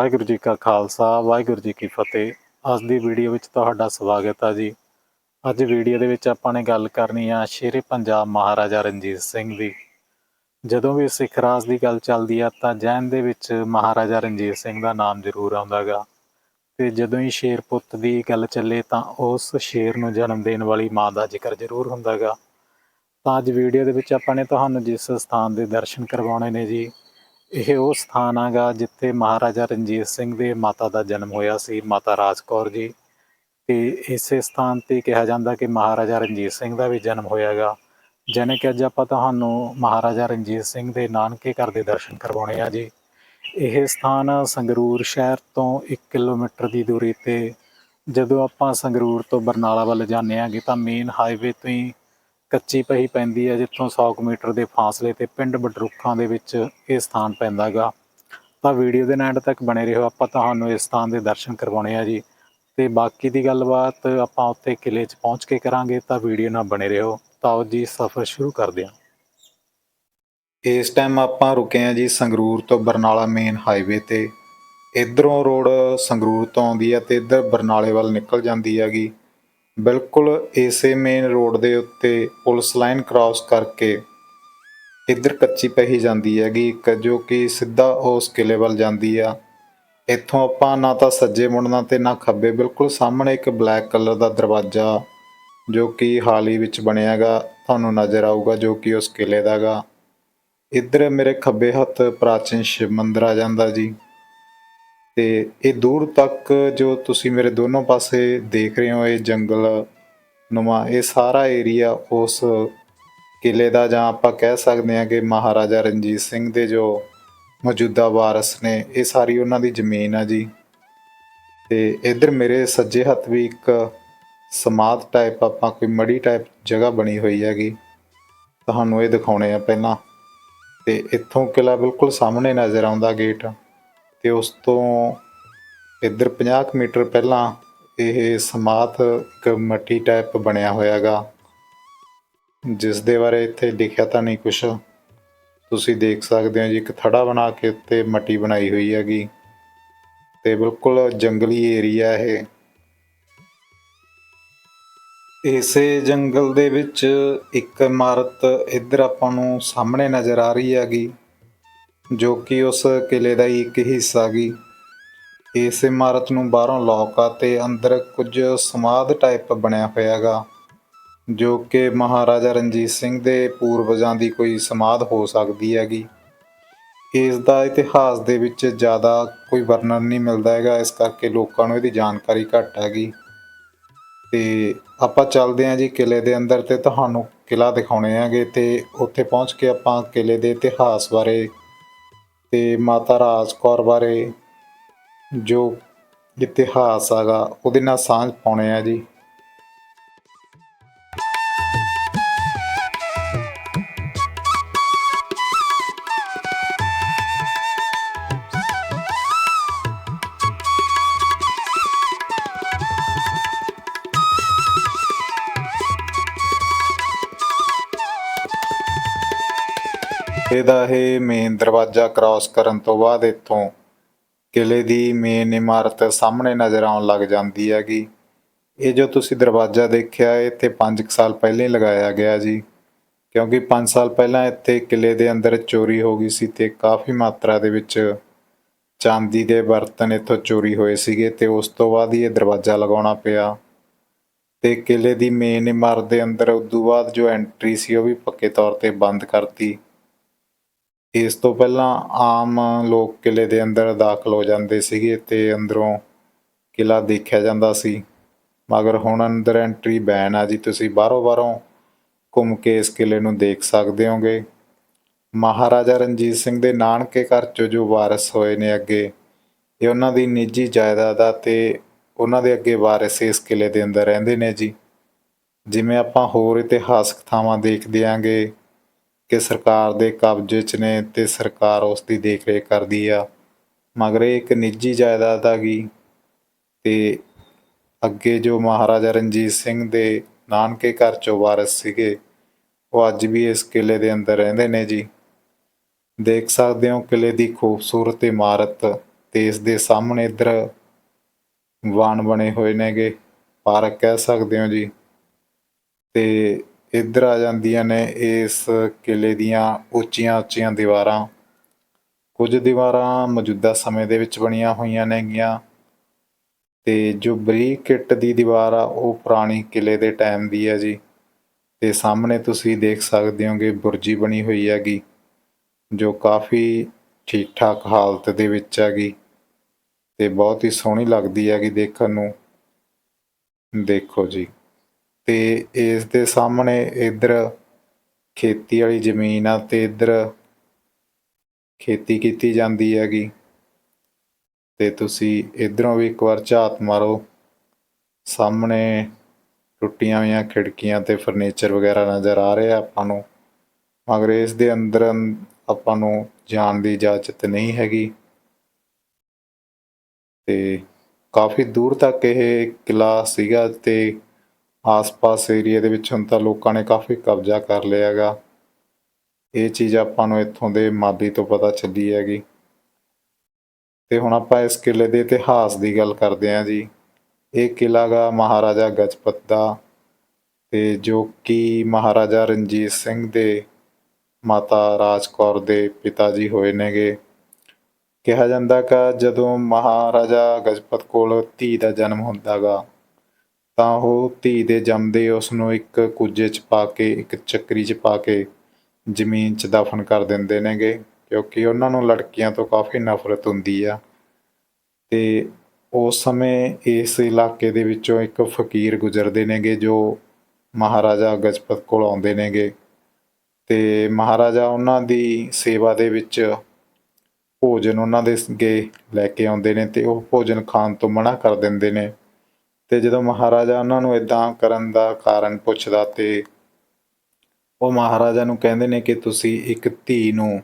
ਵਾਹਿਗੁਰੂ ਜੀ ਕਾ ਖਾਲਸਾ, ਵਾਹਿਗੁਰੂ ਜੀ ਕੀ ਫਤਿਹ। ਅੱਜ ਦੀ ਵੀਡੀਓ ਵਿੱਚ ਤੁਹਾਡਾ ਸਵਾਗਤ ਹੈ ਜੀ। ਅੱਜ ਵੀਡੀਓ ਦੇ ਵਿੱਚ ਆਪਾਂ ਨੇ ਗੱਲ ਕਰਨੀ ਆ ਸ਼ੇਰੇ ਪੰਜਾਬ ਮਹਾਰਾਜਾ ਰਣਜੀਤ ਸਿੰਘ ਦੀ। ਜਦੋਂ ਵੀ ਸਿੱਖ ਰਾਜ ਦੀ ਗੱਲ ਚੱਲਦੀ ਆ ਤਾਂ ਜੈਨ ਦੇ ਵਿੱਚ ਮਹਾਰਾਜਾ ਰਣਜੀਤ ਸਿੰਘ ਦਾ ਨਾਮ ਜ਼ਰੂਰ ਆਉਂਦਾਗਾ। ਤੇ ਜਦੋਂ ਹੀ ਸ਼ੇਰ ਪੁੱਤ ਦੀ ਗੱਲ ਚੱਲੇ ਤਾਂ ਉਸ ਸ਼ੇਰ ਨੂੰ ਜਨਮ ਦੇਣ ਵਾਲੀ ਮਾਂ ਦਾ ਜ਼ਿਕਰ ਜ਼ਰੂਰ ਹੁੰਦਾਗਾ। ਤਾਂ ਅੱਜ ਵੀਡੀਓ ਦੇ ਵਿੱਚ ਆਪਾਂ ਨੇ ਤੁਹਾਨੂੰ ਜਿਸ ਸਥਾਨ ਦੇ ਦਰਸ਼ਨ ਕਰਵਾਉਣੇ ਨੇ ਜੀ ਇਹ ਉਹ ਸਥਾਨ ਹੈਗਾ ਜਿੱਥੇ ਮਹਾਰਾਜਾ ਰਣਜੀਤ ਸਿੰਘ ਦੇ ਮਾਤਾ ਦਾ ਜਨਮ ਹੋਇਆ ਸੀ, ਮਾਤਾ ਰਾਜ ਕੌਰ ਜੀ। ਤੇ ਇਸੇ ਸਥਾਨ ਤੇ ਕਿਹਾ ਜਾਂਦਾ ਕਿ ਮਹਾਰਾਜਾ ਰਣਜੀਤ ਸਿੰਘ ਦਾ ਵੀ ਜਨਮ ਹੋਇਆਗਾ। ਜਿਵੇਂ ਕਿ ਅੱਜ ਆਪਾਂ ਤੁਹਾਨੂੰ ਮਹਾਰਾਜਾ ਰਣਜੀਤ ਸਿੰਘ ਦੇ ਨਾਨਕੇ ਘਰ ਦੇ ਦਰਸ਼ਨ ਕਰਵਾਉਣੇ ਆ ਜੀ। ਇਹ ਸਥਾਨ ਸੰਗਰੂਰ ਸ਼ਹਿਰ ਤੋਂ 1 ਕਿਲੋਮੀਟਰ ਦੀ ਦੂਰੀ ਤੇ। ਜਦੋਂ ਆਪਾਂ ਸੰਗਰੂਰ ਤੋਂ ਬਰਨਾਲਾ ਵੱਲ ਜਾਂਦੇ ਆਂਗੇ ਤਾਂ ਮੇਨ ਹਾਈਵੇ ਤੋਂ ਹੀ ਕੱਚੀ ਪਹੀ ਪੈਂਦੀ ਹੈ, ਜਿੱਥੋਂ 100 ਕੁ ਮੀਟਰ ਦੇ ਫਾਸਲੇ ਤੇ ਪਿੰਡ ਬਡਰੁੱਖਾਂ ਦੇ ਵਿੱਚ ਇਹ ਸਥਾਨ ਪੈਂਦਾਗਾ। ਤਾਂ ਵੀਡੀਓ ਦੇ ਐਂਡ ਤੱਕ ਬਣੇ ਰਹੋ, ਆਪਾਂ ਤੁਹਾਨੂੰ ਇਸ ਸਥਾਨ ਦੇ ਦਰਸ਼ਨ ਕਰਵਾਉਣੇ ਆ ਜੀ। ਤੇ ਬਾਕੀ ਦੀ ਗੱਲਬਾਤ ਆਪਾਂ ਉੱਥੇ ਕਿਲੇ 'ਚ ਪਹੁੰਚ ਕੇ ਕਰਾਂਗੇ, ਤਾਂ ਵੀਡੀਓ ਨਾਲ ਬਣੇ ਰਹੋ। ਤਾਂ ਆਓ ਜੀ, ਸਫ਼ਰ ਸ਼ੁਰੂ ਕਰਦੇ ਹਾਂ। ਇਸ ਟਾਈਮ ਆਪਾਂ ਰੁਕੇ ਆ ਜੀ ਸੰਗਰੂਰ ਤੋਂ ਬਰਨਾਲਾ ਮੇਨ ਹਾਈਵੇ ਤੇ। ਇਧਰੋਂ ਰੋਡ ਸੰਗਰੂਰ ਤੋਂ ਆਉਂਦੀ ਹੈ ਤੇ ਇਧਰ ਬਰਨਾਲੇ ਵੱਲ ਨਿਕਲ ਜਾਂਦੀ ਹੈਗੀ। ਬਿਲਕੁਲ ਇਸੇ ਮੇਨ ਰੋਡ ਦੇ ਉੱਤੇ ਪੁਲਿਸ ਲਾਈਨ ਕ੍ਰਾਸ ਕਰਕੇ ਇੱਧਰ ਕੱਚੀ ਪਹੀ ਜਾਂਦੀ ਹੈਗੀ ਇੱਕ, ਜੋ ਕਿ ਸਿੱਧਾ ਉਸ ਕਿਲੇ ਵੱਲ ਜਾਂਦੀ ਆ। ਇੱਥੋਂ ਆਪਾਂ ਨਾ ਤਾਂ ਸੱਜੇ ਮੁੜਨਾ ਤੇ ਨਾ ਖੱਬੇ, ਬਿਲਕੁਲ ਸਾਹਮਣੇ ਇੱਕ ਬਲੈਕ ਕਲਰ ਦਾ ਦਰਵਾਜ਼ਾ ਜੋ ਕਿ ਹਾਲ ਹੀ ਵਿੱਚ ਬਣਿਆਗਾ ਤੁਹਾਨੂੰ ਨਜ਼ਰ ਆਊਗਾ ਜੋ ਕਿ ਉਸ ਕਿਲੇ ਦਾਗਾ ਇੱਧਰ ਮੇਰੇ ਖੱਬੇ ਹੱਥ ਪ੍ਰਾਚੀਨ ਸ਼ਿਵ ਮੰਦਿਰ ਆ ਜਾਂਦਾ ਜੀ। ਤੇ ਇਹ ਦੂਰ ਤੱਕ ਜੋ ਤੁਸੀਂ ਮੇਰੇ ਦੋਨੋਂ ਪਾਸੇ ਦੇਖ ਰਹੇ ਹੋ, ਇਹ ਜੰਗਲ ਨੁਮਾ, ਇਹ ਸਾਰਾ ਏਰੀਆ ਉਸ ਕਿਲੇ ਦਾ ਜਾਂ ਆਪਾਂ ਕਹਿ ਸਕਦੇ ਹਾਂ ਕਿ ਮਹਾਰਾਜਾ ਰਣਜੀਤ ਸਿੰਘ ਦੇ ਜੋ ਮੌਜੂਦਾ ਵਾਰਸ ਨੇ, ਇਹ ਸਾਰੀ ਉਹਨਾਂ ਦੀ ਜ਼ਮੀਨ ਆ ਜੀ। ਤੇ ਇੱਧਰ ਮੇਰੇ ਸੱਜੇ ਹੱਥ ਵੀ ਇੱਕ ਸਮਾਧ ਟਾਈਪ ਆਪਾਂ ਕੋਈ ਮੜੀ ਟਾਈਪ ਜਗ੍ਹਾ ਬਣੀ ਹੋਈ ਹੈਗੀ। ਤੁਹਾਨੂੰ ਇਹ ਦਿਖਾਉਣੇ ਆ ਪਹਿਲਾਂ। ਤੇ ਇੱਥੋਂ ਕਿਲਾ ਬਿਲਕੁਲ ਸਾਹਮਣੇ ਨਜ਼ਰ ਆਉਂਦਾ ਗੇਟ ਤੇ ਉਸ ਤੋਂ ਇੱਧਰ 50 ਕੁ ਮੀਟਰ ਪਹਿਲਾਂ ਇਹ ਸਮਾਤ ਇੱਕ ਮੱਟੀ ਟਾਈਪ ਬਣਿਆ ਹੋਇਆਗਾ। ਜਿਸ ਦੇ ਬਾਰੇ ਇੱਥੇ ਲਿਖਿਆ ਤਾਂ ਨਹੀਂ ਕੁਛ। ਤੁਸੀਂ ਦੇਖ ਸਕਦੇ ਹੋ ਜੀ, ਇੱਕ ਥੜਾ ਬਣਾ ਕੇ ਉੱਤੇ ਮੱਟੀ ਬਣਾਈ ਹੋਈ ਹੈਗੀ। ਤੇ ਬਿਲਕੁਲ ਜੰਗਲੀ ਏਰੀਆ ਇਹ। ਇਸੇ ਜੰਗਲ ਦੇ ਵਿੱਚ ਇੱਕ ਇਮਾਰਤ ਇੱਧਰ ਆਪਾਂ ਨੂੰ ਸਾਹਮਣੇ ਨਜ਼ਰ ਆ ਰਹੀ ਹੈਗੀ। ਜੋ ਕਿ ਉਸ ਕਿਲੇ ਦਾ ਹੀ ਇੱਕ ਹਿੱਸਾ ਗਈ ਇਸ ਇਮਾਰਤ ਨੂੰ ਬਾਹਰੋਂ ਲੋਕ ਆ ਤੇ ਅੰਦਰ ਕੁਝ ਸਮਾਧ ਟਾਈਪ ਬਣਿਆ ਹੋਇਆ ਹੈਗਾ ਜੋ ਕਿ ਮਹਾਰਾਜਾ ਰਣਜੀਤ ਸਿੰਘ ਦੇ ਪੂਰਵਜਾਂ ਦੀ ਕੋਈ ਸਮਾਧ ਹੋ ਸਕਦੀ ਹੈਗੀ। ਇਸ ਦਾ ਇਤਿਹਾਸ ਦੇ ਵਿੱਚ ਜ਼ਿਆਦਾ ਕੋਈ ਵਰਣਨ ਨਹੀਂ ਮਿਲਦਾ ਹੈਗਾ, ਇਸ ਕਰਕੇ ਲੋਕਾਂ ਨੂੰ ਇਹਦੀ ਜਾਣਕਾਰੀ ਘੱਟ ਹੈਗੀ। ਤੇ ਆਪਾਂ ਚੱਲਦੇ ਹਾਂ ਜੀ ਕਿਲੇ ਦੇ ਅੰਦਰ ਤੇ ਤੁਹਾਨੂੰ ਕਿਲਾ ਦਿਖਾਉਣੇ ਆਗੇ ਤੇ ਉੱਥੇ ਪਹੁੰਚ ਕੇ ਆਪਾਂ ਕਿਲੇ ਦੇ ਇਤਿਹਾਸ ਬਾਰੇ ਤੇ ਮਾਤਾ ਰਾਜ ਕੌਰ ਬਾਰੇ ਜੋ ਇਤਿਹਾਸ ਹੈਗਾ ਉਹਦੇ ਨਾਲ ਸਾਂਝ ਪਾਉਣੇ ਆ ਜੀ। ਇਹਦਾ ਇਹ ਮੇਨ ਦਰਵਾਜ਼ਾ ਕ੍ਰਾਸ ਕਰਨ ਤੋਂ ਬਾਅਦ ਇੱਥੋਂ ਕਿਲੇ ਦੀ ਮੇਨ ਇਮਾਰਤ ਸਾਹਮਣੇ ਨਜ਼ਰ ਆਉਣ ਲੱਗ ਜਾਂਦੀ ਹੈਗੀ। ਇਹ ਜੋ ਤੁਸੀਂ ਦਰਵਾਜ਼ਾ ਦੇਖਿਆ, ਇਹ ਇੱਥੇ 5 ਸਾਲ ਪਹਿਲਾਂ ਹੀ ਲਗਾਇਆ ਗਿਆ ਜੀ। ਕਿਉਂਕਿ 5 ਸਾਲ ਪਹਿਲਾਂ ਇੱਥੇ ਕਿਲੇ ਦੇ ਅੰਦਰ ਚੋਰੀ ਹੋ ਗਈ ਸੀ ਤੇ ਕਾਫੀ ਮਾਤਰਾ ਦੇ ਵਿੱਚ ਚਾਂਦੀ ਦੇ ਬਰਤਨ ਇੱਥੋਂ ਚੋਰੀ ਹੋਏ ਸੀਗੇ ਤੇ ਉਸ ਤੋਂ ਬਾਅਦ ਹੀ ਇਹ ਦਰਵਾਜ਼ਾ ਲਗਾਉਣਾ ਪਿਆ। ਤੇ ਕਿਲੇ ਦੀ ਮੇਨ ਇਮਾਰਤ ਦੇ ਅੰਦਰ ਉਦੋਂ ਬਾਅਦ ਜੋ ਐਂਟਰੀ ਸੀ ਉਹ ਵੀ ਪੱਕੇ ਤੌਰ ਤੇ ਬੰਦ ਕਰਤੀ। ਇਸ ਤੋਂ ਪਹਿਲਾਂ ਆਮ ਲੋਕ ਕਿਲੇ ਦੇ ਅੰਦਰ ਦਾਖਲ ਹੋ ਜਾਂਦੇ ਸੀਗੇ ਤੇ ਅੰਦਰੋਂ ਕਿਲਾ ਦੇਖਿਆ ਜਾਂਦਾ ਸੀ। ਮਗਰ ਹੁਣ ਅੰਦਰ ਐਂਟਰੀ ਬੈਨ ਆ ਜੀ, ਤੁਸੀਂ ਬਾਹਰੋਂ ਬਾਹਰੋਂ ਘੁੰਮ ਕੇ ਇਸ ਕਿਲੇ ਨੂੰ ਦੇਖ ਸਕਦੇ ਹੋਗੇ। ਮਹਾਰਾਜਾ ਰਣਜੀਤ ਸਿੰਘ ਦੇ ਨਾਨਕੇ ਘਰ ਚੋਂ ਜੋ ਵਾਰਿਸ ਹੋਏ ਨੇ ਅੱਗੇ, ਇਹ ਉਹਨਾਂ ਦੀ ਨਿੱਜੀ ਜਾਇਦਾਦ ਆ ਤੇ ਉਹਨਾਂ ਦੇ ਅੱਗੇ ਵਾਰਿਸ ਇਸ ਕਿਲੇ ਦੇ ਅੰਦਰ ਰਹਿੰਦੇ ਨੇ ਜੀ। ਜਿਵੇਂ ਆਪਾਂ ਹੋਰ ਇਤਿਹਾਸਕ ਥਾਵਾਂ ਦੇਖਦੇ ਆਂਗੇ ਕਿ ਸਰਕਾਰ ਦੇ ਕਬਜ਼ੇ 'ਚ ਨੇ ਤੇ ਸਰਕਾਰ ਉਸ ਦੀ ਦੇਖਰੇਖ ਕਰਦੀ ਆ। ਮਗਰ ਇਹ ਇੱਕ ਨਿੱਜੀ ਜਾਇਦਾਦ ਆ ਗਈ ਤੇ ਅੱਗੇ ਜੋ ਮਹਾਰਾਜਾ ਰਣਜੀਤ ਸਿੰਘ ਦੇ ਨਾਨਕੇ ਘਰ ਚੋਂ ਵਾਰਿਸ ਸੀਗੇ, ਉਹ ਅੱਜ ਵੀ ਇਸ ਕਿਲੇ ਦੇ ਅੰਦਰ ਰਹਿੰਦੇ ਨੇ ਜੀ। ਦੇਖ ਸਕਦੇ ਹੋ ਕਿਲੇ ਦੀ ਖੂਬਸੂਰਤ ਇਮਾਰਤ ਤੇ ਇਸ ਦੇ ਸਾਹਮਣੇ ਇੱਧਰ ਵਾਣ ਬਣੇ ਹੋਏ ਨੇਗੇ, ਪਾਰਕ ਕਹਿ ਸਕਦੇ ਹੋ ਜੀ। ਤੇ ਇੱਧਰ ਆ ਜਾਂਦੀਆਂ ਨੇ ਇਸ ਕਿਲੇ ਦੀਆਂ ਉੱਚੀਆਂ ਉੱਚੀਆਂ ਦੀਵਾਰਾਂ। ਕੁਝ ਦੀਵਾਰਾਂ ਮੌਜੂਦਾ ਸਮੇਂ ਦੇ ਵਿੱਚ ਬਣੀਆਂ ਹੋਈਆਂ ਨੇਗੀਆਂ ਤੇ ਜੋ ਬਰੀਕ ਇੱਟ ਦੀ ਦੀਵਾਰ ਆ, ਉਹ ਪੁਰਾਣੀ ਕਿਲੇ ਦੇ ਟਾਈਮ ਦੀ ਹੈ ਜੀ। ਤੇ ਸਾਹਮਣੇ ਤੁਸੀਂ ਦੇਖ ਸਕਦੇ ਹੋਗੇ ਬੁਰਜੀ ਬਣੀ ਹੋਈ ਹੈਗੀ, ਜੋ ਕਾਫੀ ਠੀਕ ਠਾਕ ਹਾਲਤ ਦੇ ਵਿੱਚ ਹੈਗੀ ਤੇ ਬਹੁਤ ਹੀ ਸੋਹਣੀ ਲੱਗਦੀ ਹੈਗੀ ਦੇਖਣ ਨੂੰ। ਦੇਖੋ ਜੀ। ਤੇ ਇਸ ਦੇ ਸਾਹਮਣੇ ਇੱਧਰ ਖੇਤੀ ਵਾਲੀ ਜ਼ਮੀਨ ਆ ਤੇ ਇੱਧਰ ਖੇਤੀ ਕੀਤੀ ਜਾਂਦੀ ਹੈਗੀ। ਤੇ ਤੁਸੀਂ ਇਧਰੋਂ ਵੀ ਇੱਕ ਵਾਰ ਝਾਤ ਮਾਰੋ। ਸਾਹਮਣੇ ਟੁੱਟੀਆਂ ਹੋਈਆਂ ਖਿੜਕੀਆਂ ਤੇ ਫਰਨੀਚਰ ਵਗੈਰਾ ਨਜ਼ਰ ਆ ਰਿਹਾ ਆਪਾਂ ਨੂੰ। ਮਗਰ ਇਸ ਦੇ ਅੰਦਰ ਅੰ- ਆਪਾਂ ਨੂੰ ਜਾਣ ਦੀ ਇਜਾਜ਼ਤ ਨਹੀਂ ਹੈਗੀ। ਤੇ ਕਾਫੀ ਦੂਰ ਤੱਕ ਇਹ ਕਿਲਾ ਸੀਗਾ ਤੇ ਆਸ-ਪਾਸ ਏਰੀਆ ਦੇ ਵਿੱਚ ਹੁਣ ਤਾਂ ਲੋਕਾਂ ਨੇ ਕਾਫੀ ਕਬਜ਼ਾ ਕਰ ਲਿਆ ਹੈਗਾ। ਇਹ ਚੀਜ਼ ਆਪਾਂ ਨੂੰ ਇੱਥੋਂ ਦੇ ਮਾਦੀ ਤੋਂ ਪਤਾ ਚੱਲੀ ਹੈਗੀ। ਤੇ ਹੁਣ ਆਪਾਂ ਇਸ ਕਿਲੇ ਦੇ ਇਤਿਹਾਸ ਦੀ ਗੱਲ ਕਰਦੇ ਹਾਂ ਜੀ। ਇਹ ਕਿਲਾ ਗਾ ਮਹਾਰਾਜਾ ਗਜਪਤ ਦਾ ਤੇ ਜੋ ਕਿ ਮਹਾਰਾਜਾ ਰਣਜੀਤ ਸਿੰਘ ਦੇ ਮਾਤਾ ਰਾਜ ਕੌਰ ਦੇ ਪਿਤਾ ਜੀ ਹੋਏ ਨੇਗੇ। ਕਿਹਾ ਜਾਂਦਾ ਕਿ ਜਦੋਂ ਮਹਾਰਾਜਾ ਗਜਪਤ ਕੋਲ ਧੀ ਦਾ ਜਨਮ ਹੁੰਦਾਗਾ ਤਾਂ ਉਹ ਧੀ ਦੇ ਜੰਮਦੇ ਉਸ ਨੂੰ ਇੱਕ ਕੁੱਜੇ 'ਚ ਪਾ ਕੇ, ਇੱਕ ਚੱਕਰੀ 'ਚ ਪਾ ਕੇ ਜ਼ਮੀਨ 'ਚ ਦਫਨ ਕਰ ਦਿੰਦੇ ਨੇਗੇ, ਕਿਉਂਕਿ ਉਹਨਾਂ ਨੂੰ ਲੜਕੀਆਂ ਤੋਂ ਕਾਫੀ ਨਫ਼ਰਤ ਹੁੰਦੀ ਆ। ਅਤੇ ਉਸ ਸਮੇਂ ਇਸ ਇਲਾਕੇ ਦੇ ਵਿੱਚੋਂ ਇੱਕ ਫਕੀਰ ਗੁਜ਼ਰਦੇ ਨੇਗੇ ਜੋ ਮਹਾਰਾਜਾ ਗਜਪਤ ਕੋਲ ਆਉਂਦੇ ਨੇਗੇ। ਅਤੇ ਮਹਾਰਾਜਾ ਉਹਨਾਂ ਦੀ ਸੇਵਾ ਦੇ ਵਿੱਚ ਭੋਜਨ ਉਹਨਾਂ ਦੇ ਅੱਗੇ ਲੈ ਕੇ ਆਉਂਦੇ ਨੇ ਅਤੇ ਉਹ ਭੋਜਨ ਖਾਣ ਤੋਂ ਮਨਾ ਕਰ ਦਿੰਦੇ ਨੇ। ਤੇ ਜਦੋਂ ਮਹਾਰਾਜਾ ਉਹਨਾਂ ਨੂੰ ਇਦਾਂ ਕਰਨ ਦਾ ਕਾਰਨ ਪੁੱਛਦਾ ਤੇ ਉਹ ਮਹਾਰਾਜਾ ਨੂੰ ਕਹਿੰਦੇ ਨੇ ਕਿ ਤੁਸੀਂ ਇੱਕ ਧੀ ਨੂੰ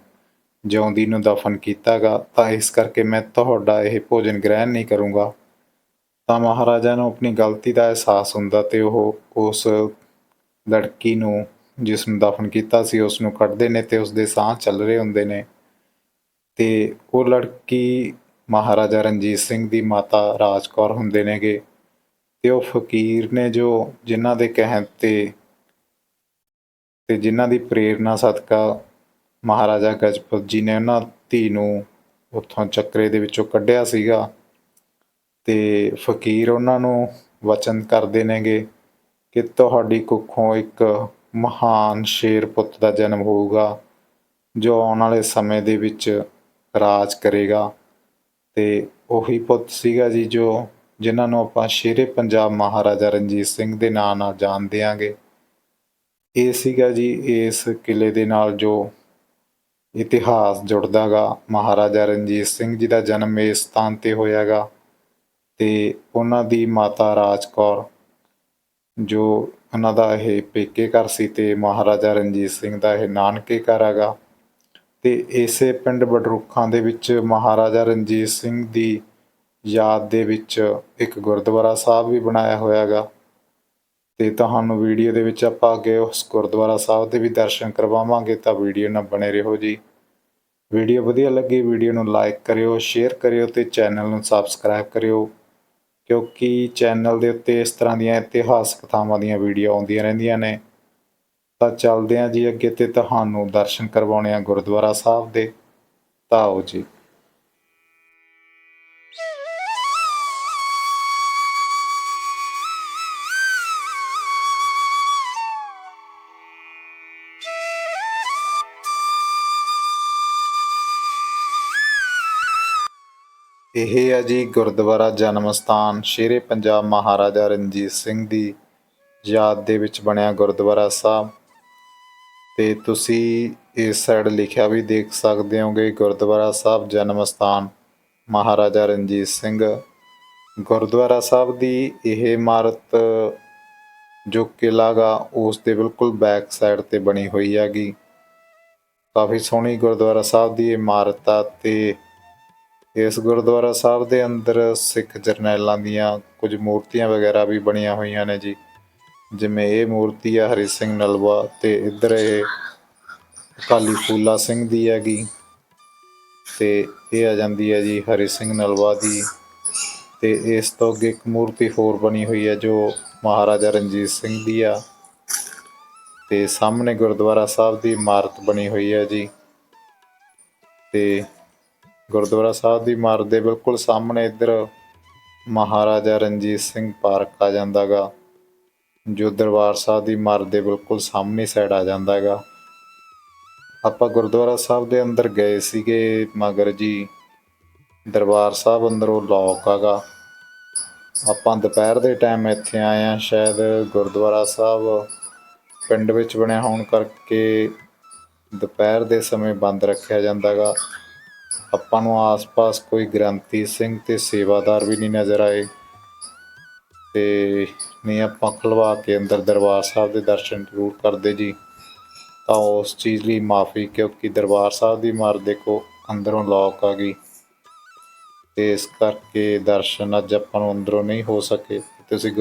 ਜਿਉਂਦੀ ਨੂੰ ਦਫਨ ਕੀਤਾਗਾ, ਤਾਂ ਇਸ ਕਰਕੇ ਮੈਂ ਤੁਹਾਡਾ ਇਹ ਭੋਜਨ ਗ੍ਰਹਿਣ ਨਹੀਂ ਕਰੂੰਗਾ। ਤਾਂ ਮਹਾਰਾਜਾ ਨੂੰ ਆਪਣੀ ਗਲਤੀ ਦਾ ਅਹਿਸਾਸ ਹੁੰਦਾ ਤੇ ਉਹ ਉਸ ਲੜਕੀ ਨੂੰ ਜਿਸ ਨੂੰ ਦਫਨ ਕੀਤਾ ਸੀ, ਉਸ ਨੂੰ ਕੱਢਦੇ ਨੇ ਤੇ ਉਸ ਦੇ ਸਾਹ ਚੱਲ ਰਹੇ ਹੁੰਦੇ ਨੇ। ਤੇ ਉਹ ਲੜਕੀ ਮਹਾਰਾਜਾ ਰਣਜੀਤ ਸਿੰਘ ਦੀ ਮਾਤਾ ਰਾਜ ਕੌਰ ਹੁੰਦੇ ਨੇਗੇ। ਅਤੇ ਉਹ ਫਕੀਰ ਨੇ ਜੋ ਜਿਨ੍ਹਾਂ ਦੇ ਕਹਿਣ ਤੇ ਅਤੇ ਜਿਨ੍ਹਾਂ ਦੀ ਪ੍ਰੇਰਨਾ ਸਦਕਾ ਮਹਾਰਾਜਾ ਗਜਪਤ ਜੀ ਨੇ ਉਹਨਾਂ ਧੀ ਨੂੰ ਉੱਥੋਂ ਚੱਕਰੇ ਦੇ ਵਿੱਚੋਂ ਕੱਢਿਆ ਸੀਗਾ ਅਤੇ ਫਕੀਰ ਉਹਨਾਂ ਨੂੰ ਵਚਨ ਕਰਦੇ ਨੇਗੇ ਕਿ ਤੁਹਾਡੀ ਕੁੱਖੋਂ ਇੱਕ ਮਹਾਨ ਸ਼ੇਰ ਪੁੱਤ ਦਾ ਜਨਮ ਹੋਊਗਾ, ਜੋ ਆਉਣ ਵਾਲੇ ਸਮੇਂ ਦੇ ਵਿੱਚ ਰਾਜ ਕਰੇਗਾ। ਅਤੇ ਉਹੀ ਪੁੱਤ ਸੀਗਾ ਜੀ ਜੋ ਜਿਨ੍ਹਾਂ ਨੂੰ ਆਪਾਂ ਸ਼ੇਰੇ ਪੰਜਾਬ ਮਹਾਰਾਜਾ ਰਣਜੀਤ ਸਿੰਘ ਦੇ ਨਾਂ ਨਾਲ ਜਾਣਦੇ ਆਂਗੇ। ਇਹ ਸੀਗਾ ਜੀ ਇਸ ਕਿਲੇ ਦੇ ਨਾਲ ਜੋ ਇਤਿਹਾਸ ਜੁੜਦਾਗਾ ਮਹਾਰਾਜਾ ਰਣਜੀਤ ਸਿੰਘ ਜੀ ਦਾ ਜਨਮ ਇਸ ਸਥਾਨ ਤੇ ਹੋਇਆਗਾ ਤੇ ਉਹਨਾਂ ਦੀ ਮਾਤਾ ਰਾਜ ਕੌਰ, ਜੋ ਉਹਨਾਂ ਦਾ ਇਹ ਪੇਕੇ ਘਰ ਸੀ ਤੇ ਮਹਾਰਾਜਾ ਰਣਜੀਤ ਸਿੰਘ ਦਾ ਇਹ ਨਾਨਕੇ ਘਰ ਹੈਗਾ। ਤੇ ਇਸੇ ਪਿੰਡ ਬਡਰੁੱਖਾਂ ਦੇ ਵਿੱਚ ਮਹਾਰਾਜਾ ਰਣਜੀਤ ਸਿੰਘ ਦੀ ਯਾਦ ਦੇ ਵਿੱਚ ਇੱਕ ਗੁਰਦੁਆਰਾ ਸਾਹਿਬ ਵੀ ਬਣਾਇਆ ਹੋਇਆ ਹੈਗਾ ਤੇ ਤੁਹਾਨੂੰ ਵੀਡੀਓ ਦੇ ਵਿੱਚ ਆਪਾਂ ਅੱਗੇ ਉਸ ਗੁਰਦੁਆਰਾ ਸਾਹਿਬ ਦੇ ਵੀ ਦਰਸ਼ਨ ਕਰਵਾਵਾਂਗੇ ਤਾਂ ਵੀਡੀਓ ਨਾਲ ਬਣੇ ਰਹੋ ਜੀ। ਵੀਡੀਓ ਵਧੀਆ ਲੱਗੀ ਵੀਡੀਓ ਨੂੰ ਲਾਈਕ ਕਰਿਓ, ਸ਼ੇਅਰ ਕਰਿਓ ਤੇ ਚੈਨਲ ਨੂੰ ਸਬਸਕ੍ਰਾਈਬ ਕਰਿਓ। ਕਿਉਂਕਿ ਚੈਨਲ ਦੇ ਉੱਤੇ ਇਸ ਤਰ੍ਹਾਂ ਦੀਆਂ ਇਤਿਹਾਸਕ ਥਾਵਾਂ ਦੀਆਂ ਵੀਡੀਓ ਆਉਂਦੀਆਂ ਰਹਿੰਦੀਆਂ ਨੇ। ਤਾਂ ਚੱਲਦੇ ਹਾਂ ਜੀ ਅੱਗੇ ਤੇ ਤੁਹਾਨੂੰ ਦਰਸ਼ਨ ਕਰਵਾਉਣੇ ਆ ਗੁਰਦੁਆਰਾ ਸਾਹਿਬ ਦੇ। ਤਾਂ ਆਓ ਜੀ। ਇਹ ਆ ਜੀ ਗੁਰਦੁਆਰਾ ਜਨਮ ਸਥਾਨ ਸ਼ੇਰੇ ਪੰਜਾਬ ਮਹਾਰਾਜਾ ਰਣਜੀਤ ਸਿੰਘ ਦੀ ਯਾਦ ਦੇ ਵਿੱਚ ਬਣਿਆ ਗੁਰਦੁਆਰਾ ਸਾਹਿਬ। ਤੇ ਤੁਸੀਂ ਇਸ ਸਾਈਡ ਲਿਖਿਆ ਵੀ ਦੇਖ ਸਕਦੇ ਹੋਗੇ, ਗੁਰਦੁਆਰਾ ਸਾਹਿਬ ਜਨਮ ਸਥਾਨ ਮਹਾਰਾਜਾ ਰਣਜੀਤ ਸਿੰਘ। ਗੁਰਦੁਆਰਾ ਸਾਹਿਬ ਦੀ ਇਹ ਇਮਾਰਤ ਜੋ ਕਿਲ੍ਹਾ ਗਾ, ਉਸ ਦੇ ਬਿਲਕੁਲ ਬੈਕ ਸਾਈਡ ਤੇ ਬਣੀ ਹੋਈ ਹੈਗੀ। ਕਾਫੀ ਸੋਹਣੀ ਗੁਰਦੁਆਰਾ ਸਾਹਿਬ ਦੀ ਇਮਾਰਤ ਆ ਤੇ ਇਸ ਗੁਰਦੁਆਰਾ ਸਾਹਿਬ ਦੇ ਅੰਦਰ ਸਿੱਖ ਜਰਨੈਲਾਂ ਦੀਆਂ ਕੁਝ ਮੂਰਤੀਆਂ ਵਗੈਰਾ ਵੀ ਬਣੀਆਂ ਹੋਈਆਂ ਨੇ ਜੀ। ਜਿਵੇਂ ਇਹ ਮੂਰਤੀ ਆ ਹਰੀ ਸਿੰਘ ਨਲਵਾ ਤੇ ਇੱਧਰ ਇਹ ਅਕਾਲੀ ਫੂਲਾ ਸਿੰਘ ਦੀ ਹੈਗੀ। ਤੇ ਇਹ ਆ ਜਾਂਦੀ ਹੈ ਜੀ ਹਰੀ ਸਿੰਘ ਨਲਵਾ ਦੀ। ਤੇ ਇਸ ਤੋਂ ਅੱਗੇ ਇੱਕ ਮੂਰਤੀ ਹੋਰ ਬਣੀ ਹੋਈ ਹੈ ਜੋ ਮਹਾਰਾਜਾ ਰਣਜੀਤ ਸਿੰਘ ਦੀ ਆ। ਤੇ ਸਾਹਮਣੇ ਗੁਰਦੁਆਰਾ ਸਾਹਿਬ ਦੀ ਇਮਾਰਤ ਬਣੀ ਹੋਈ ਹੈ ਜੀ। ਤੇ ਗੁਰਦੁਆਰਾ ਸਾਹਿਬ ਦੀ ਇਮਾਰਤ ਦੇ ਬਿਲਕੁਲ ਸਾਹਮਣੇ ਇੱਧਰ ਮਹਾਰਾਜਾ ਰਣਜੀਤ ਸਿੰਘ ਪਾਰਕ ਆ ਜਾਂਦਾਗਾ, ਜੋ ਦਰਬਾਰ ਸਾਹਿਬ ਦੀ ਇਮਾਰਤ ਦੇ ਬਿਲਕੁਲ ਸਾਹਮਣੇ ਸਾਈਡ ਆ ਜਾਂਦਾਗਾ। ਆਪਾਂ ਗੁਰਦੁਆਰਾ ਸਾਹਿਬ ਦੇ ਅੰਦਰ ਗਏ ਸੀਗੇ, ਮਗਰ ਜੀ ਦਰਬਾਰ ਸਾਹਿਬ ਅੰਦਰੋਂ ਲੌਕ ਆਗਾ। ਆਪਾਂ ਦੁਪਹਿਰ ਦੇ ਟਾਈਮ ਇੱਥੇ ਆਏ ਆ ਸ਼ਾਇਦ ਗੁਰਦੁਆਰਾ ਸਾਹਿਬ ਪਿੰਡ ਵਿੱਚ ਬਣਿਆ ਹੋਣ ਕਰਕੇ ਦੁਪਹਿਰ ਦੇ ਸਮੇਂ ਬੰਦ ਰੱਖਿਆ ਜਾਂਦਾਗਾ। ਆਪਾਂ ਨੂੰ ਆਸ-ਪਾਸ ਕੋਈ ਗ੍ਰੰਥੀ ਸਿੰਘ ਤੇ ਸੇਵਾਦਾਰ ਵੀ ਨਹੀਂ ਨਜ਼ਰ ਆਏ। ਤੇ ਨਹੀਂ ਆਪਾਂ ਖਲਵਾ ਕੇ ਅੰਦਰ ਦਰਬਾਰ ਸਾਹਿਬ ਦੇ ਦਰਸ਼ਨ ਜ਼ਰੂਰ ਕਰਦੇ ਜੀ। ਤਾਂ ਉਸ ਚੀਜ਼ ਲਈ ਮਾਫੀ, ਕਿਉਂਕਿ ਦਰਬਾਰ ਸਾਹਿਬ ਦੀ ਮਾਰ ਦੇਖੋ ਅੰਦਰੋਂ ਲੌਕ ਆ ਗਈ। ਤੇ ਇਸ ਕਰਕੇ ਦਰਸ਼ਨ ਅੱਜ ਆਪਾਂ ਨੂੰ ਅੰਦਰੋਂ ਨਹੀਂ ਹੋ ਸਕੇ। ਤੁਸੀਂ